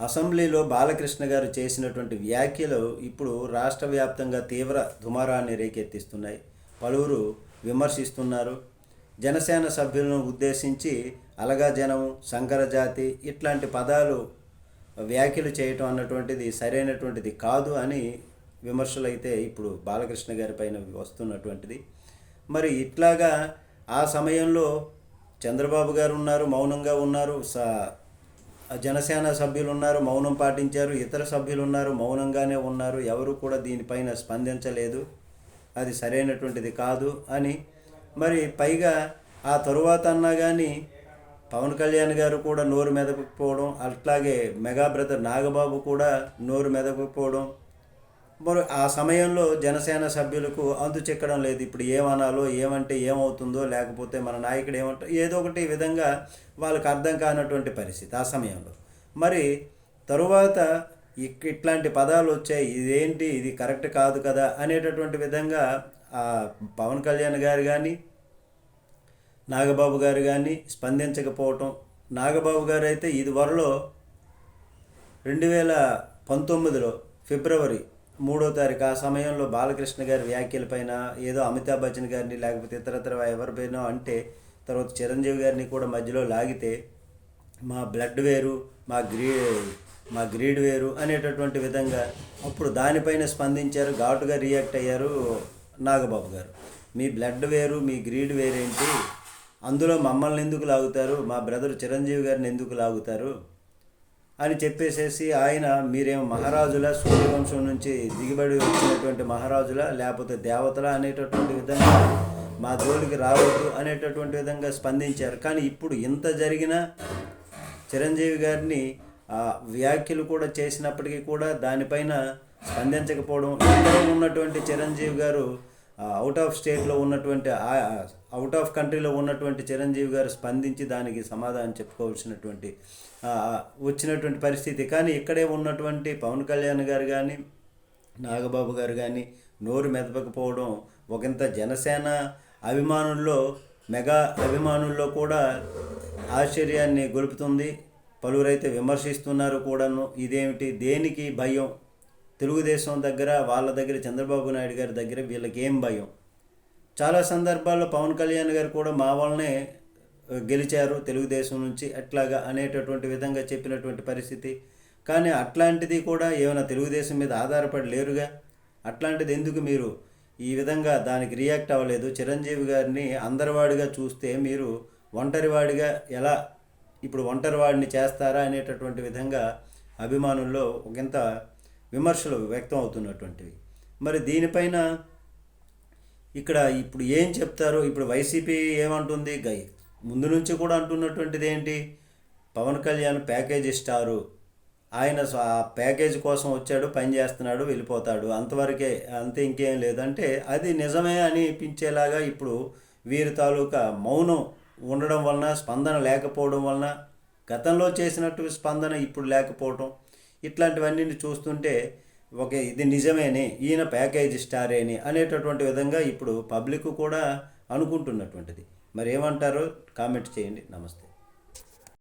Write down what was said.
అసెంబ్లీలో బాలకృష్ణ గారు చేసినటువంటి వ్యాఖ్యలు ఇప్పుడు రాష్ట్ర వ్యాప్తంగా తీవ్ర దుమారాన్ని రేకెత్తిస్తున్నాయి. పలువురు విమర్శిస్తున్నారు. జనసేన సభ్యులను ఉద్దేశించి అలగా జనం సంకరజాతి ఇట్లాంటి పదాలు వ్యాఖ్యలు చేయటం అన్నటువంటిది సరైనటువంటిది కాదు అని విమర్శలు అయితే ఇప్పుడు బాలకృష్ణ గారి పైన వస్తున్నటువంటిది. మరి ఇట్లాగా ఆ సమయంలో చంద్రబాబు గారు ఉన్నారు మౌనంగా ఉన్నారు స జనసేన సభ్యులు ఉన్నారు మౌనం పాటించారు ఇతర సభ్యులు ఉన్నారు మౌనంగానే ఉన్నారు ఎవరు కూడా దీనిపైన స్పందించలేదు. అది సరైనటువంటిది కాదు అని మరి పైగా ఆ తరువాత అన్నా కానీ పవన్ కళ్యాణ్ గారు కూడా నోరు మెదపకపోవడం అట్లాగే మెగా బ్రదర్ నాగబాబు కూడా నోరు మెదపకపోవడం మరి ఆ సమయంలో జనసేన సభ్యులకు అంతు చెక్కడం లేదు. ఇప్పుడు ఏమనాలో ఏమంటే ఏమవుతుందో లేకపోతే మన నాయకుడు ఏమంటారు ఏదో ఒకటి విధంగా వాళ్ళకి అర్థం కానటువంటి పరిస్థితి ఆ సమయంలో. మరి తరువాత ఇట్లాంటి పదాలు వచ్చాయి. ఇదేంటి? ఇది కరెక్ట్ కాదు కదా అనేటటువంటి విధంగా ఆ పవన్ కళ్యాణ్ గారు కానీ నాగబాబు గారు కానీ స్పందించకపోవటం. నాగబాబు గారు అయితే ఇది వరలో రెండు వేల పంతొమ్మిదిలో ఫిబ్రవరి మూడో తారీఖు ఆ సమయంలో బాలకృష్ణ గారి వ్యాఖ్యలపైన ఏదో అమితాబ్ బచ్చన్ గారిని లేకపోతే ఇతరత్ర ఎవరిపైనో అంటే తర్వాత చిరంజీవి గారిని కూడా మధ్యలో లాగితే మా బ్లడ్ వేరు మా గ్రీ మా గ్రీడ్ వేరు అనేటటువంటి విధంగా అప్పుడు దానిపైన స్పందించారు ఘాటుగా రియాక్ట్ అయ్యారు నాగబాబు గారు. మీ బ్లడ్ వేరు మీ గ్రీడ్ వేరేంటి? అందులో మమ్మల్ని ఎందుకు లాగుతారు? మా బ్రదర్ చిరంజీవి గారిని ఎందుకు లాగుతారు? అని చెప్పేసేసి ఆయన మీరేం మహారాజుల సూర్యవంశం నుంచి దిగుబడి వచ్చినటువంటి మహారాజుల లేకపోతే దేవతల అనేటటువంటి విధంగా మా జోలికి రావద్దు అనేటటువంటి విధంగా స్పందించారు. కానీ ఇప్పుడు ఇంత జరిగినా చిరంజీవి గారిని ఆ వ్యాఖ్యలు కూడా చేసినప్పటికీ కూడా దానిపైన స్పందించకపోవడం ఇందులో ఉన్నటువంటి చిరంజీవి గారు అవుట్ ఆఫ్ స్టేట్లో ఉన్నటువంటి అవుట్ ఆఫ్ కంట్రీలో ఉన్నటువంటి చిరంజీవి గారు స్పందించి దానికి సమాధానం చెప్పుకోవాల్సినటువంటి వచ్చినటువంటి పరిస్థితి. కానీ ఇక్కడే ఉన్నటువంటి పవన్ కళ్యాణ్ గారు కానీ నాగబాబు గారు కానీ నోరు మెదపకపోవడం ఒకంత జనసేన అభిమానుల్లో మెగా అభిమానుల్లో కూడా ఆశ్చర్యాన్ని గొలుపుతుంది. పలువురైతే విమర్శిస్తున్నారు కూడాను. ఇదేమిటి? దేనికి భయం? తెలుగుదేశం దగ్గర వాళ్ళ దగ్గర చంద్రబాబు నాయుడు గారి దగ్గర వీళ్ళకి ఏం భయం? చాలా సందర్భాల్లో పవన్ కళ్యాణ్ గారు కూడా మా వాళ్ళనే గెలిచారు తెలుగుదేశం నుంచి అట్లాగా అనేటటువంటి విధంగా చెప్పినటువంటి పరిస్థితి. కానీ అట్లాంటిది కూడా ఏమైనా తెలుగుదేశం మీద ఆధారపడి లేరుగా? అట్లాంటిది ఎందుకు మీరు ఈ విధంగా దానికి రియాక్ట్ అవ్వలేదు? చిరంజీవి గారిని అందరివాడిగా చూస్తే మీరు ఒంటరివాడిగా ఎలా ఇప్పుడు ఒంటరివాడిని చేస్తారా అనేటటువంటి విధంగా అభిమానుల్లో ఒకంత విమర్శలు వ్యక్తం అవుతున్నటువంటివి. మరి దీనిపైన ఇక్కడ ఇప్పుడు ఏం చెప్తారు ఇప్పుడు వైసీపీ ఏమంటుంది? గై ముందు నుంచి కూడా అంటున్నటువంటిది ఏంటి? పవన్ కళ్యాణ్ ప్యాకేజ్ ఇస్తారు. ఆయన ఆ ప్యాకేజ్ కోసం వచ్చాడు పని చేస్తున్నాడు వెళ్ళిపోతాడు. అంతవరకే అంతే ఇంకేం లేదంటే అది నిజమే అని అనిపించేలాగా ఇప్పుడు వీరి తాలూకా మౌనం ఉండడం వలన స్పందన లేకపోవడం వలన గతంలో చేసినట్టు స్పందన ఇప్పుడు లేకపోవడం ఇట్లాంటివన్నీ చూస్తుంటే ఒక ఇది నిజమేని ఈయన ప్యాకేజ్ స్టారేని అనేటటువంటి విధంగా ఇప్పుడు పబ్లిక్ కూడా అనుకుంటున్నటువంటిది. మరి ఏమంటారో కామెంట్ చేయండి. నమస్తే.